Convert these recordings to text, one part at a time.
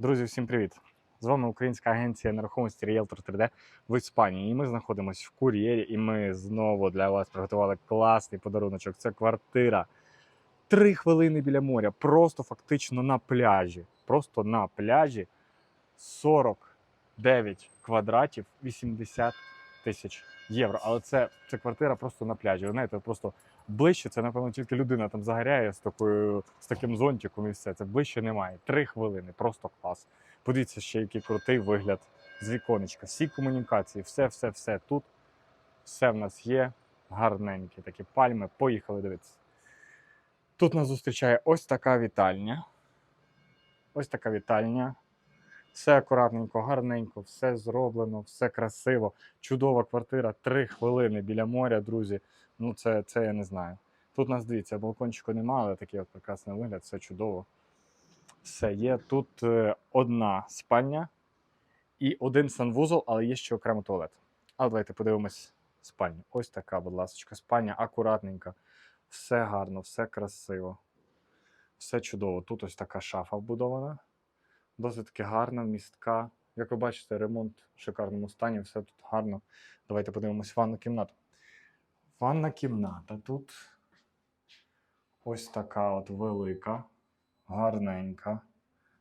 Друзі, всім привіт! З вами українська агенція нерухомості Realtor 3D в Іспанії. І ми знаходимося в кур'єрі, і ми знову для вас приготували класний подаруночок. Це квартира. Три хвилини біля моря, просто фактично на пляжі. Просто на пляжі 49 квадратів, 80 тисяч євро. Але це, це квартира просто на пляжі. Ви знаєте, просто ближче це, напевно, тільки людина там загоряє з такою з таким зонтиком і все. Це ближче немає. Три хвилини, просто клас. Подивіться ще, який крутий вигляд з віконечка. Всі комунікації, все, все, все тут. Все в нас є. Гарненькі такі пальми. Поїхали дивитися. Тут нас зустрічає ось така вітальня. Ось така вітальня. Все акуратненько, гарненько, все зроблено, все красиво. Чудова квартира, три хвилини біля моря, друзі. Ну, це, це я не знаю. Тут нас дивіться, балкончику немає, але такий от прекрасний вигляд, все чудово. Все є. Тут е, одна спальня і один санвузол, але є ще окремо туалет. Але давайте подивимось спальню. Ось така, будь ласка, спальня акуратненька. Все гарно, все красиво. Все чудово. Тут ось така шафа вбудована. Досить таки гарна, містка. Як ви бачите, ремонт в шикарному стані, все тут гарно. Давайте подивимось ванну кімнату. Ванна кімната тут ось така от велика, гарненька,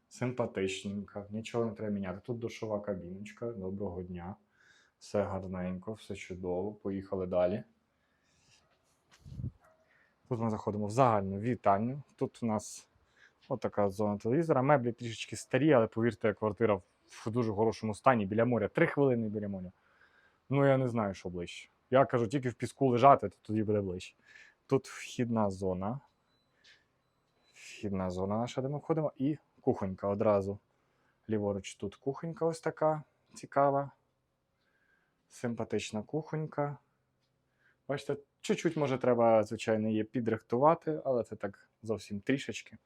симпатичненька. Нічого не треба міняти. Тут душова кабіночка. Доброго дня. Все гарненько, все чудово. Поїхали далі. Тут ми заходимо в загальну вітальню. Тут у нас отака зона телевізора. Меблі трішечки старі, але повірте, квартира в дуже хорошому стані біля моря. Три хвилини біля моря. Ну, я не знаю, що ближче. Я кажу, тільки в піску лежати, то тоді буде ближче. Тут вхідна зона. Вхідна зона наша, де ми входимо, і кухонька одразу. Ліворуч тут кухонька ось така цікава. Симпатична кухонька. Бачите, чуть-чуть, може, треба, звичайно, її підрихтувати, але це так зовсім трішечки.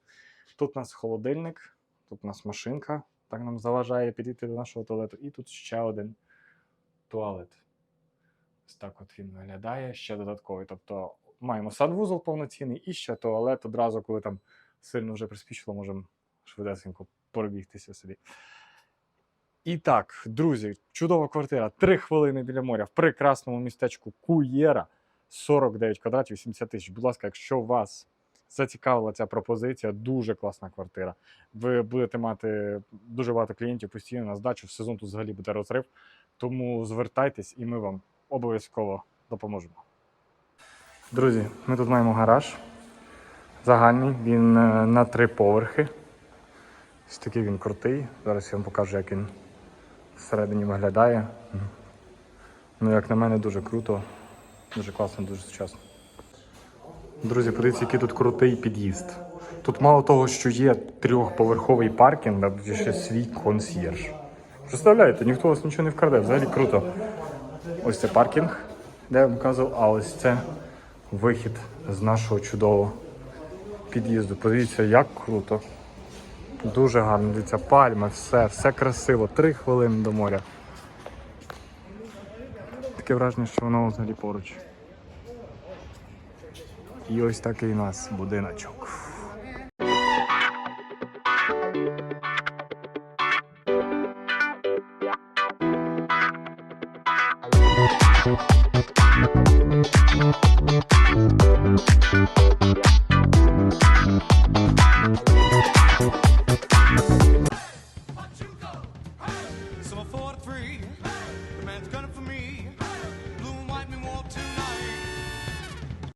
Тут у нас холодильник, тут у нас машинка, так нам заважає підійти до нашого туалету. І тут ще один туалет. Ось так от він виглядає, ще додатковий. Тобто маємо санвузол повноцінний і ще туалет одразу, коли там сильно вже приспічило, можемо швидесенько пробігтися собі. І так, друзі, чудова квартира. Три хвилини біля моря в прекрасному містечку Куєра. 49 квадратів, 80 тисяч. Будь ласка, якщо вас зацікавила ця пропозиція, дуже класна квартира. Ви будете мати дуже багато клієнтів постійно на здачу. В сезон тут взагалі буде розрив. Тому звертайтесь і ми вам обов'язково допоможемо. Друзі, ми тут маємо гараж загальний. Він е, на три поверхи. Ось такий він крутий. Зараз я вам покажу, як він всередині виглядає. Ну, як на мене, дуже круто, дуже класно, дуже сучасно. Друзі, подивіться, який тут крутий під'їзд. Тут мало того, що є трьохповерховий паркінг, а тут є ще свій консьєрж. Представляєте, ніхто вас нічого не вкраде, взагалі круто. Ось це паркінг, де я вам казав, а ось це вихід з нашого чудового під'їзду. Подивіться, як круто. Дуже гарно, дивіться, пальма, все, все красиво. Три хвилини до моря. Таке враження, що воно взагалі поруч. e Someone four to three. The man's gunning for me. Blue and white, me.